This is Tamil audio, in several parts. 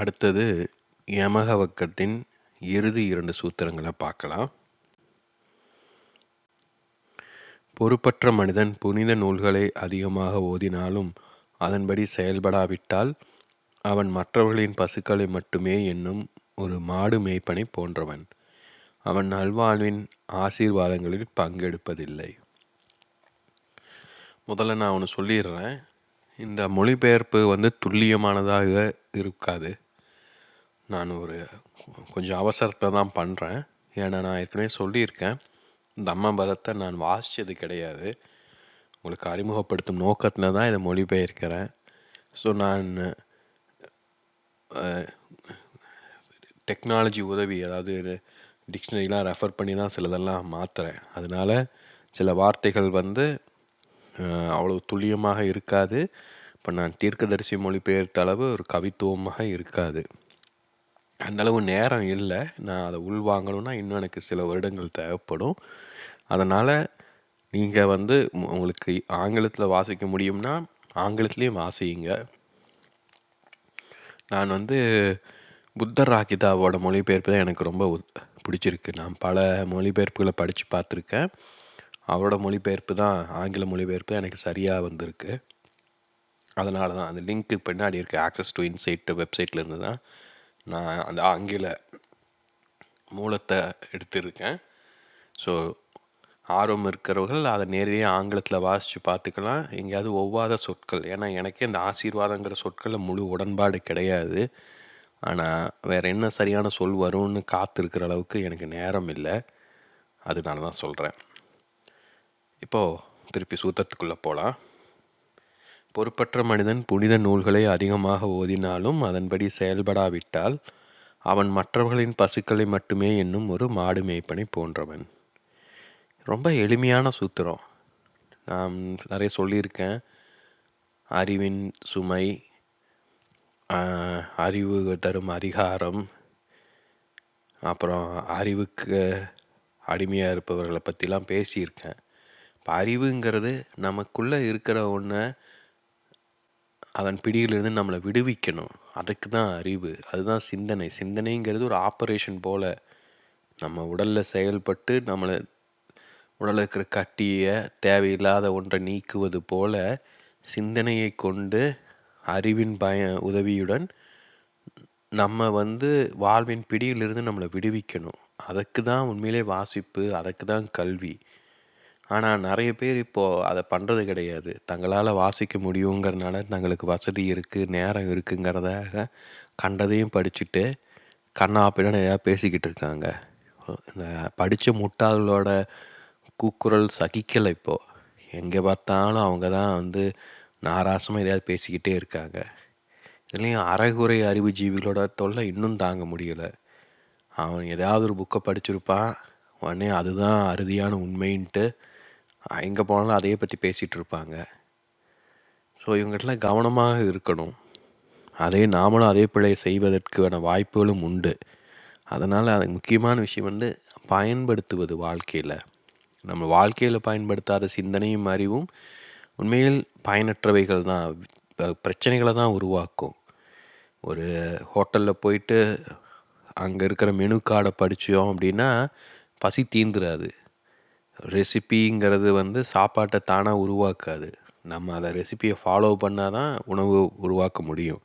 அடுத்தது யமகவக்கத்தின் இறுதி இரண்டு சூத்திரங்களை பார்க்கலாம். பொறுப்பற்ற மனிதன் புனித நூல்களை அதிகமாக ஓதினாலும் அதன்படி செயல்படாவிட்டால் அவன் மற்றவர்களின் பசுக்களை மட்டுமே என்னும் ஒரு மாடு மேய்ப்பனை போன்றவன். அவன் நல்வாழ்வின் ஆசீர்வாதங்களில் பங்கெடுப்பதில்லை. முதல்ல நான் ஒன்று சொல்லிடுறேன். இந்த மொழிபெயர்ப்பு வந்து துல்லியமானதாக இருக்காது. நான் ஒரு கொஞ்சம் அவசரத்தை தான் பண்ணுறேன் ஏன்னா நான் ஏற்கனவே சொல்லியிருக்கேன். இந்த பதத்தை நான் வாசித்தது கிடையாது. உங்களுக்கு அறிமுகப்படுத்தும் நோக்கத்தில் தான் இதை மொழிபெயர்க்கிறேன். ஸோ நான் டெக்னாலஜி உதவி அதாவது டிக்ஷனரிலாம் ரெஃபர் பண்ணி தான் சிலதெல்லாம் மாற்றுறேன் அதனால் சில வார்த்தைகள் வந்து அவ்வளோ துல்லியமாக இருக்காது. இப்போ நான் தீர்க்கதரிசி மொழிபெயர்த்த அளவு ஒரு கவித்துவமாக இருக்காது. அந்தளவு நேரம் இல்லை. நான் அதை உள்வாங்கணும்னா இன்னும் எனக்கு சில வருடங்கள் தேவைப்படும். அதனால் நீங்கள் வந்து உங்களுக்கு ஆங்கிலத்தில் வாசிக்க முடியும்னா ஆங்கிலத்துலேயும் வாசியுங்க நான் வந்து புத்தர் ராகிதாவோட மொழிபெயர்ப்பு தான் எனக்கு ரொம்ப பிடிச்சிருக்கு. நான் பல மொழிபெயர்ப்புகளை படித்து பார்த்துருக்கேன். அவரோட மொழிபெயர்ப்பு தான் ஆங்கில மொழிபெயர்ப்பு தான் எனக்கு சரியாக வந்திருக்கு. அதனால தான் அந்த லிங்க்கு பின்னாடி இருக்க ஆக்சஸ் டு இன்சைட் வெப்சைட்டில் இருந்து தான் நான் அந்த ஆங்கில மூலத்தை எடுத்திருக்கேன். ஸோ ஆர்வம் இருக்கிறவர்கள் அதை நேரடியாக ஆங்கிலத்தில் வாசித்து பார்த்துக்கலாம். எங்கேயாவது ஒவ்வாத சொற்கள். ஏன்னா எனக்கே இந்த ஆசீர்வாதங்கிற சொற்களில் முழு உடன்பாடு கிடையாது. ஆனால் வேறு என்ன சரியான சொல் வரும்னு காத்திருக்கிற அளவுக்கு எனக்கு நேரம் இல்லை. அதனால தான் சொல்கிறேன் இப்போது திருப்பி சூத்திரத்துக்குள்ளே போகலாம் பொறுப்பற்ற மனிதன் புனித நூல்களை அதிகமாக ஓதினாலும் அதன்படி செயல்படாவிட்டால் அவன் மற்றவர்களின் பசுக்களை மட்டுமே என்னும் ஒரு மாடு மேய்ப்பனை போன்றவன். ரொம்ப எளிமையான சூத்திரம். நான் நிறைய சொல்லியிருக்கேன். அறிவின் சுமை அறிவு தரும் அதிகாரம் அப்புறம் அறிவுக்கு அடிமையாக இருப்பவர்களை பற்றிலாம் பேசியிருக்கேன். இப்போ அறிவுங்கிறது நமக்குள்ளே இருக்கிற ஒன்றை அதன் பிடியிலிருந்து நம்மளை விடுவிக்கணும். அதுக்கு தான் அறிவு. அதுதான் சிந்தனை. சிந்தனைங்கிறது ஒரு ஆப்ரேஷன் போல் நம்ம உடலில் செயல்பட்டு நம்மளை உடலில் இருக்கிற கட்டியை தேவையில்லாத ஒன்றை நீக்குவது போல சிந்தனையை கொண்டு அறிவின் பய உதவியுடன் நம்ம வந்து வாழ்வின் பிடியிலிருந்து நம்மளை விடுவிக்கணும். அதுக்கு தான் உண்மையிலே வாசிப்பு அதுக்கு தான் கல்வி. ஆனால் நிறைய பேர் இப்போது அதை பண்ணுறது கிடையாது. தங்களால் வாசிக்க முடியுங்கிறதுனால தங்களுக்கு வசதி இருக்குது நேரம் இருக்குங்கிறதாக கண்டதையும் படிச்சுட்டு கண்ணா அப்படின்னு ஏதாவது பேசிக்கிட்டு இருக்காங்க. படித்த முட்டாள்களோட கூக்குரல் சகிக்கலை இப்போது எங்கே பார்த்தாலும் அவங்க தான் வந்து நாராசமாக எதையாவது பேசிக்கிட்டே இருக்காங்க. இதுலேயும் அறகுறை அறிவு ஜீவிகளோட தொல்லை இன்னும் தாங்க முடியலை. அவன் ஏதாவது ஒரு புக்கை படிச்சிருப்பான் உடனே அதுதான் அறுதியான உண்மைன்ட்டு எங்கே போனாலும் அதையே பற்றி பேசிகிட்டு இருப்பாங்க. ஸோ இவங்ககிட்டலாம் கவனமாக இருக்கணும். அதே நாமளும் அதே பிழையை செய்வதற்கான வாய்ப்புகளும் உண்டு. அதனால் அது முக்கியமான விஷயம் வந்து பயன்படுத்துவது வாழ்க்கையில். நம்ம வாழ்க்கையில் பயன்படுத்தாத சிந்தனையும் அறிவும் உண்மையில் பயனற்றவைகள் தான். பிரச்சனைகளை தான் உருவாக்கும். ஒரு ஹோட்டலில் போயிட்டு அங்கே இருக்கிற மெனு கார்டை படித்தோம் அப்படின்னா பசி தீந்துராது. ரெசிப்பிங்கிறது வந்து சாப்பாட்டை தானாக உருவாக்காது. நம்ம அதை ரெசிப்பியை ஃபாலோ பண்ணால் தான் உணவு உருவாக்க முடியும்.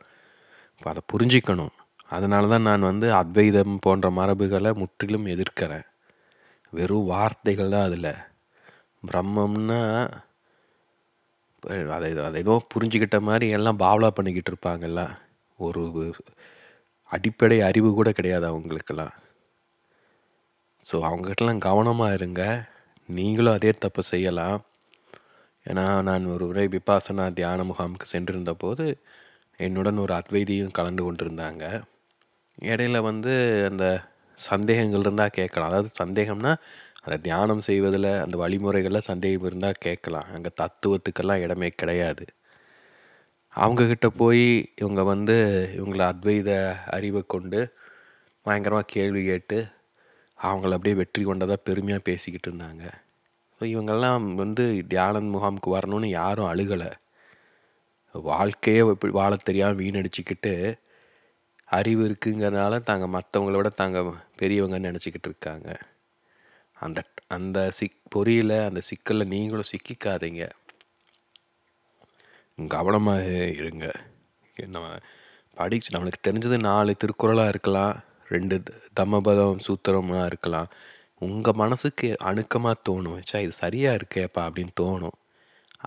இப்போ அதை புரிஞ்சிக்கணும். அதனால தான் நான் வந்து அத்வைதம் போன்ற மரபுகளை முற்றிலும் எதிர்க்கிறேன். வெறும் வார்த்தைகள் தான் அதில். பிரம்மம்னா அதை அதை ஏதோ புரிஞ்சுக்கிட்ட மாதிரி எல்லாம் பாவலா பண்ணிக்கிட்டு இருப்பாங்கல்ல ஒரு அடிப்படை அறிவு கூட கிடையாது அவங்களுக்கெல்லாம். ஸோ அவங்ககிட்டலாம் கவனமாக இருங்க. நீங்களும் அதே தப்பு செய்யலாம். ஏன்னா நான் ஒரு உரை விபாசனா தியான முகாமுக்கு சென்றிருந்த போது என்னுடன் ஒரு அத்வைதியும் கலந்து கொண்டிருந்தாங்க. இடையில வந்து அந்த சந்தேகங்கள் இருந்தால் கேட்கலாம். அதாவது சந்தேகம்னா அந்த தியானம் செய்வதில் அந்த வழிமுறைகளில் சந்தேகம் இருந்தால் கேட்கலாம். அங்கே தத்துவத்துக்கெல்லாம் இடமே கிடையாது. அவங்கக்கிட்ட போய் இவங்க வந்து இவங்களை அத்வைத அறிவை கொண்டு பயங்கரமாக கேள்வி கேட்டு அவங்கள அப்படியே வெற்றி கொண்டதாக பெருமையாக பேசிக்கிட்டு இருந்தாங்க. ஸோ இவங்கெல்லாம் வந்து தியானந்த் முகாமுக்கு வரணும்னு யாரும் அழுகலை. வாழ்க்கையே இப்படி வாழ தெரியாமல் வீணடிச்சிக்கிட்டு அறிவு இருக்குங்கிறனால தாங்க மற்றவங்கள விட தாங்க பெரியவங்கன்னு நினச்சிக்கிட்டு இருக்காங்க. அந்த அந்த சிக் பொறியில் அந்த சிக்கலில் நீங்களும் சிக்கிக்காதீங்க. கவனமாக இருங்க. நம்ம படிச்சு நம்மளுக்கு தெரிஞ்சது நாலு திருக்குறளாக இருக்கலாம். ரெண்டு தம்மபதம் சூத்திரமாக இருக்கலாம். உங்கள் மனசுக்கு அணுக்கமாக தோணும். வச்சா இது சரியாக இருக்கேப்பா அப்படின்னு தோணும்.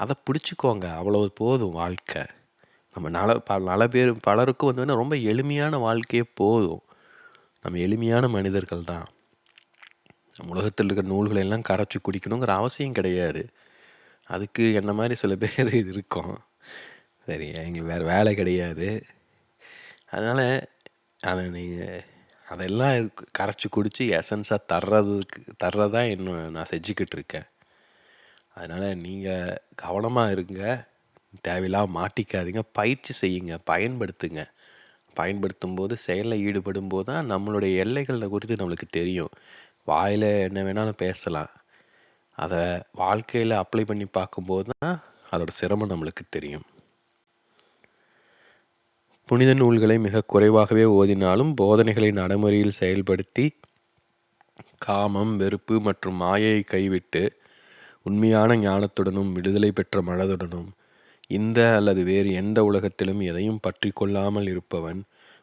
அதை பிடிச்சிக்கோங்க. அவ்வளோ போதும் வாழ்க்கை. நம்ம நல ப நல பேர் பலருக்கும் வந்து ரொம்ப எளிமையான வாழ்க்கையே போதும். நம்ம எளிமையான மனிதர்கள் தான். உலகத்தில் இருக்கிற நூல்களை எல்லாம் கரைச்சி குடிக்கணுங்கிற அவசியம் கிடையாது. அதுக்கு என்ன மாதிரி சில பேர் இது இருக்கும். சரி எங்களுக்கு வேறு வேலை கிடையாது. அதனால் அதை நீங்கள் அதெல்லாம் கரைச்சி குடித்து எசன்ஸாக தர்றதுக்கு தர்றதான் இன்னும் நான் செஞ்சுக்கிட்டு இருக்கேன். அதனால் நீங்கள் கவனமாக இருங்க. தேவையில்லாமல் மாட்டிக்காதீங்க. பயிற்சி செய்யுங்க. பயன்படுத்துங்க. பயன்படுத்தும் போது செயலில் ஈடுபடும் போது தான் நம்மளுடைய எல்லைகளை குறித்து நம்மளுக்கு தெரியும். வாயில் என்ன வேணாலும் பேசலாம். அதை வாழ்க்கையில் அப்ளை பண்ணி பார்க்கும்போது தான் அதோட சிரமம் நம்மளுக்கு தெரியும். புனித நூல்களை மிக குறைவாகவே ஓதினாலும் போதனைகளை நடைமுறையில் செயல்படுத்தி காமம் வெறுப்பு மற்றும் மாயையை கைவிட்டு உண்மையான ஞானத்துடனும் விடுதலை பெற்ற மனதுடனும் இந்த அல்லது வேறு எந்த உலகத்திலும் எதையும் பற்றி கொள்ளாமல் இருப்பவன்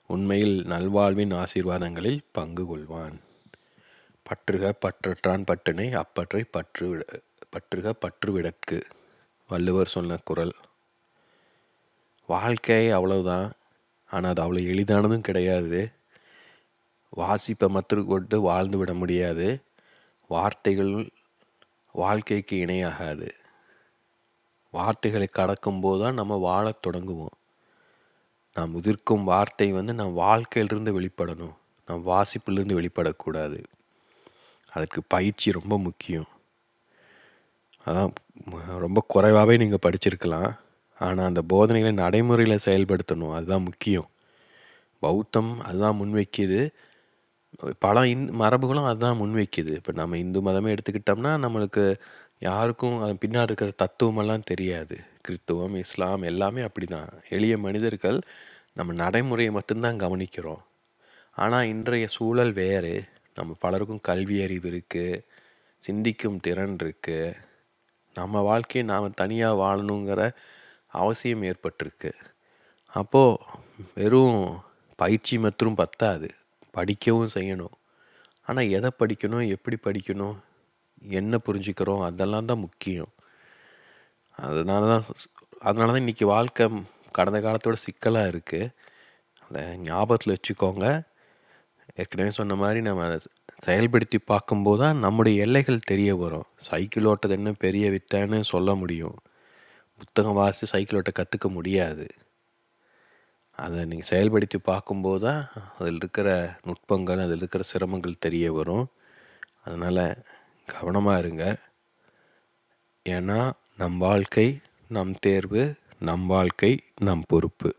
உண்மையில் நல்வாழ்வின் ஆசீர்வாதங்களில் பங்கு கொள்வான். பற்றுக பற்றற்றான் பட்டினை அப்பற்றை பற்று பற்றுக பற்றுவிடற்கு வள்ளுவர் சொன்ன குரல். வாழ்க்கை அவ்வளவுதான். ஆனால் அது அவ்வளோ எளிதானதும் கிடையாது. வாசிப்பை மற்ற கொண்டு வாழ்ந்து விட முடியாது. வார்த்தைகள் வாழ்க்கைக்கு இணையாகாது. வார்த்தைகளை கடக்கும்போது தான் நம்ம வாழத் தொடங்குவோம். நாம் உதிர்க்கும் வார்த்தை வந்து நம் வாழ்க்கையிலிருந்து வெளிப்படணும். நம் வாசிப்பிலிருந்து வெளிப்படக்கூடாது. அதுக்கு பயிற்சி ரொம்ப முக்கியம். அதான் ரொம்ப குறைவாகவே நீங்கள் படிச்சிருக்கலாம். ஆனால் அந்த போதனைகளை நடைமுறையில் செயல்படுத்தணும். அதுதான் முக்கியம். பௌத்தம் அதுதான் முன்வைக்கிது. பல இந் மரபுகளும் அதுதான் முன்வைக்கிது. இப்போ நம்ம இந்து மதமே எடுத்துக்கிட்டோம்னா நம்மளுக்கு யாருக்கும் அதன் பின்னாடி இருக்கிற தத்துவமெல்லாம் தெரியாது. கிறித்துவம் இஸ்லாம் எல்லாமே அப்படி தான் எளிய மனிதர்கள் நம்ம நடைமுறையை மட்டும்தான் கவனிக்கிறோம். ஆனால் இன்றைய சூழல் வேறு. நம்ம பலருக்கும் கல்வி அறிவு இருக்குது சிந்திக்கும் திறன் இருக்குது நம்ம வாழ்க்கையை நாம் தனியாக வாழணுங்கிற அவசியம் ஏற்பட்டிருக்கு. அப்போது வெறும் பயிற்சி மற்றும் பத்தாது. படிக்கவும் செய்யணும். ஆனால் எதை படிக்கணும் எப்படி படிக்கணும் என்ன புரிஞ்சுக்கிறோம் அதெல்லாம் தான் முக்கியம். அதனால தான் அதனால தான் இன்றைக்கி வாழ்க்கை கடந்த காலத்தோட சிக்கலாக இருக்குது அதை ஞாபகத்தில் வச்சுக்கோங்க. ஏற்கனவே சொன்ன மாதிரி நம்ம அதை செயல்படுத்தி பார்க்கும்போது தான் நம்முடைய எல்லைகள் தெரிய வரும். சைக்கிள் ஓட்டது என்ன பெரிய வித்தைன்னு சொல்ல முடியும். புத்தகம் வாசித்து சைக்கிள் ஓட்ட கற்றுக்க முடியாது. அதை நீங்கள் செயல்படுத்தி பார்க்கும்போது தான் அதில் இருக்கிற நுட்பங்கள் அதில் இருக்கிற சிரமங்கள் தெரிய வரும். அதனால் கவனமாக இருங்க. ஏன்னா நம் வாழ்க்கை நம் தேர்வு நம் வாழ்க்கை நம் பொறுப்பு.